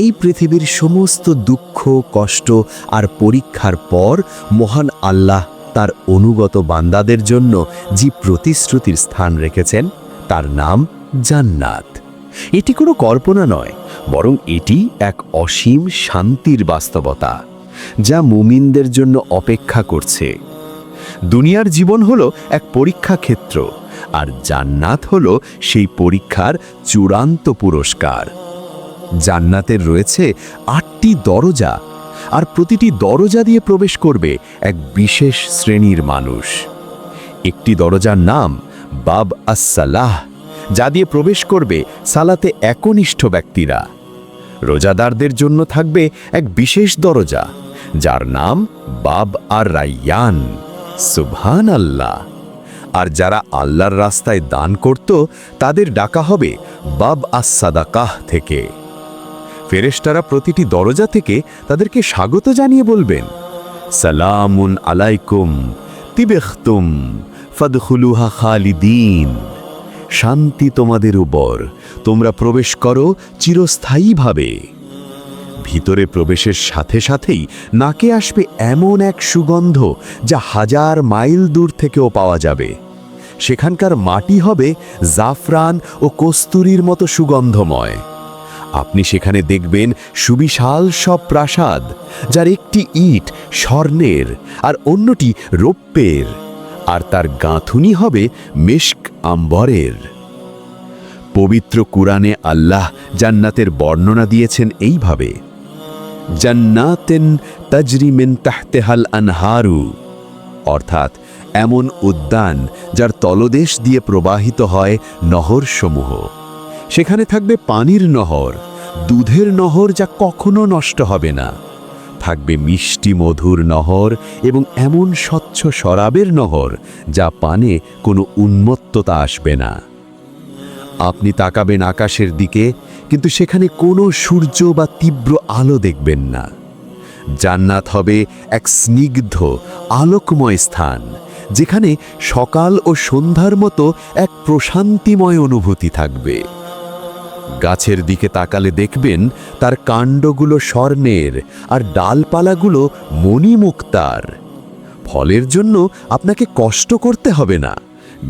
এই পৃথিবীর সমস্ত দুঃখ, কষ্ট আর পরীক্ষার পর মহান আল্লাহ তার অনুগত বান্দাদের জন্য যে প্রতিশ্রুতির স্থান রেখেছেন, তার নাম জান্নাত। এটি কোনো কল্পনা নয়, বরং এটি এক অসীম শান্তির বাস্তবতা, যা মুমিনদের জন্য অপেক্ষা করছে। দুনিয়ার জীবন হলো এক পরীক্ষা ক্ষেত্র, আর জান্নাত হলো সেই পরীক্ষার চূড়ান্ত পুরস্কার। জান্নাতের রয়েছে আটটি দরজা আর প্রতিটি দরজা দিয়ে প্রবেশ করবে এক বিশেষ শ্রেণির মানুষ। একটি দরজার নাম বাব আসসালাহ, যা দিয়ে প্রবেশ করবে সালাতে একনিষ্ঠ ব্যক্তিরা। রোজাদারদের জন্য থাকবে এক বিশেষ দরজা, যার নাম বাব আর রাইয়ান সুবহান আল্লাহ আর যারা আল্লাহর রাস্তায় দান করত, তাদের ডাকা হবে বাব আস সাদাকাহ থেকে। ফেরেশতারা প্রতিটি দরজা থেকে তাদেরকে স্বাগত জানিয়ে বলবেন, সালামুন আলাইকুম, তিবেখতুম, ফদখুলুহা খালিদিন। শান্তি তোমাদের উপর, তোমরা প্রবেশ করো চিরস্থায়ীভাবে। ভিতরে প্রবেশের সাথে সাথেই নাকে আসবে এমন এক সুগন্ধ যা হাজার মাইল দূর থেকেও পাওয়া যাবে। সেখানকার মাটি হবে জাফরান ও কস্তুরীর মতো সুগন্ধময়। আপনি সেখানে দেখবেন সুবিশাল সব প্রাসাদ, যার একটি ইট স্বর্ণের আর অন্যটি রৌপ্যের, আর তার গাঁথুনি হবে মেশক আম্বরের। পবিত্র কুরআনে আল্লাহ জান্নাতের বর্ণনা দিয়েছেন এইভাবে, জান্নাতেন তাজরিমেন তাহতেহাল আনহারু অর্থাৎ এমন উদ্যান যার তলদেশ দিয়ে প্রবাহিত হয় নহরসমূহ। সেখানে থাকবে পানির নহর, দুধের নহর যা কখনো নষ্ট হবে না। থাকবে মিষ্টি মধুর নহর এবং এমন স্বচ্ছ শরাবের নহর যা পানে কোনো উন্মত্ততা আসবে না। আপনি তাকাবেন আকাশের দিকে, কিন্তু সেখানে কোনো সূর্য বা তীব্র আলো দেখবেন না। জান্নাত হবে এক স্নিগ্ধ, আলোকময় স্থান, যেখানে সকাল ও সন্ধ্যার মতো এক প্রশান্তিময় অনুভূতি থাকবে। গাছের দিকে তাকালে দেখবেন তার কাণ্ডগুলো স্বর্ণের আর ডালপালাগুলো মণিমুক্তার। ফলের জন্য আপনাকে কষ্ট করতে হবে না।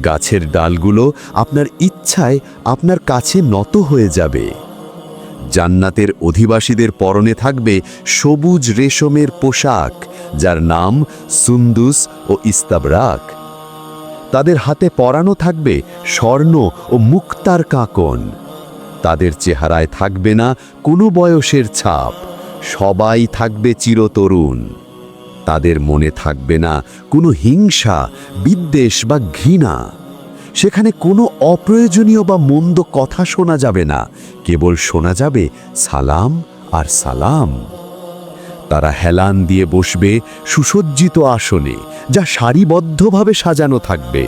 গাছের ডালগুলো আপনার ইচ্ছায় আপনার কাছে নত হয়ে যাবে। জান্নাতের অধিবাসীদের পরনে থাকবে সবুজ রেশমের পোশাক, যার নাম সুন্দুস ও ইস্তাবরাক। তাদের হাতে পরানো থাকবে স্বর্ণ ও মুক্তার কাঁকন। তাদের চেহারায় থাকবে না কোনো বয়সের ছাপ। সবাই থাকবে চিরতরুণ। তাদের মনে থাকবে না কোনো হিংসা, বিদ্বেষ বা ঘৃণা। সেখানে কোনো অপ্রয়োজনীয় বা মন্দ কথা শোনা যাবে না। কেবল শোনা যাবে সালাম আর সালাম। তারা হেলান দিয়ে বসবে সুসজ্জিত আসনে, যা সারিবদ্ধভাবে সাজানো থাকবে।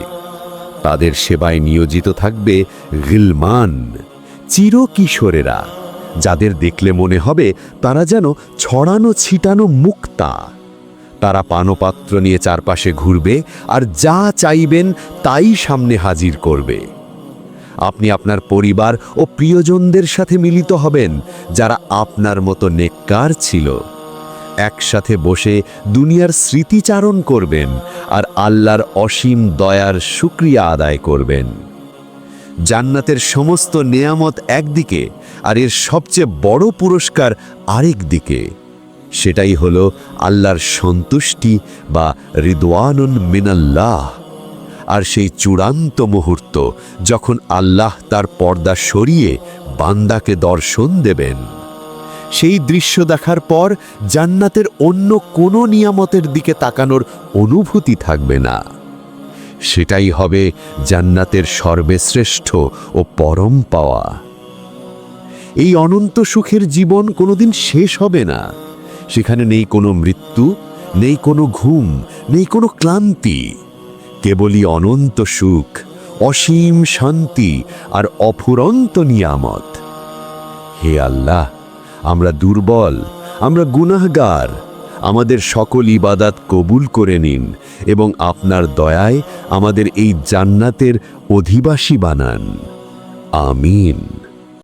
তাদের সেবায় নিয়োজিত থাকবে গিলমান। চিরকিশোরেরা। যাদের দেখলে মনে হবে তারা যেন ছড়ানো ছিটানো মুক্তা। তারা পানপাত্র নিয়ে চারপাশে ঘুরবে আর যা চাইবেন তাই সামনে হাজির করবে। আপনি আপনার পরিবার ও প্রিয়জনদের সাথে মিলিত হবেন যারা আপনার মতো নেককার ছিল। একসাথে বসে দুনিয়ার স্মৃতিচারণ করবেন আর আল্লাহর অসীম দয়ার শুক্রিয়া আদায় করবেন। জান্নাতের সমস্ত নেয়ামত একদিকে আর এর সবচেয়ে বড় পুরস্কার আরেক দিকে। সেটাই হলো আল্লাহর সন্তুষ্টি বা রিদওয়ানুন মিনাল্লাহ। আর সেই চূড়ান্ত মুহূর্ত যখন আল্লাহ তার পর্দা সরিয়ে বান্দাকে দর্শন দেবেন। সেই দৃশ্য দেখার পর জান্নাতের অন্য কোনো নিয়ামতের দিকে তাকানোর অনুভূতি থাকবে না। সেটাই হবে জান্নাতের সর্বশ্রেষ্ঠ ও পরম পাওয়া। এই অনন্ত সুখের জীবন কোনোদিন শেষ হবে না। সেখানে নেই কোনো মৃত্যু, নেই কোনো ঘুম, নেই কোনো ক্লান্তি। কেবলই অনন্ত সুখ, অসীম শান্তি আর অফুরন্ত নিয়ামত। হে আল্লাহ, আমরা দুর্বল, আমরা গুনাহগার আমাদের সকল ইবাদাত কবুল করে নিন এবং আপনার দয়ায় আমাদের এই জান্নাতের অধিবাসী বানান। আমিন।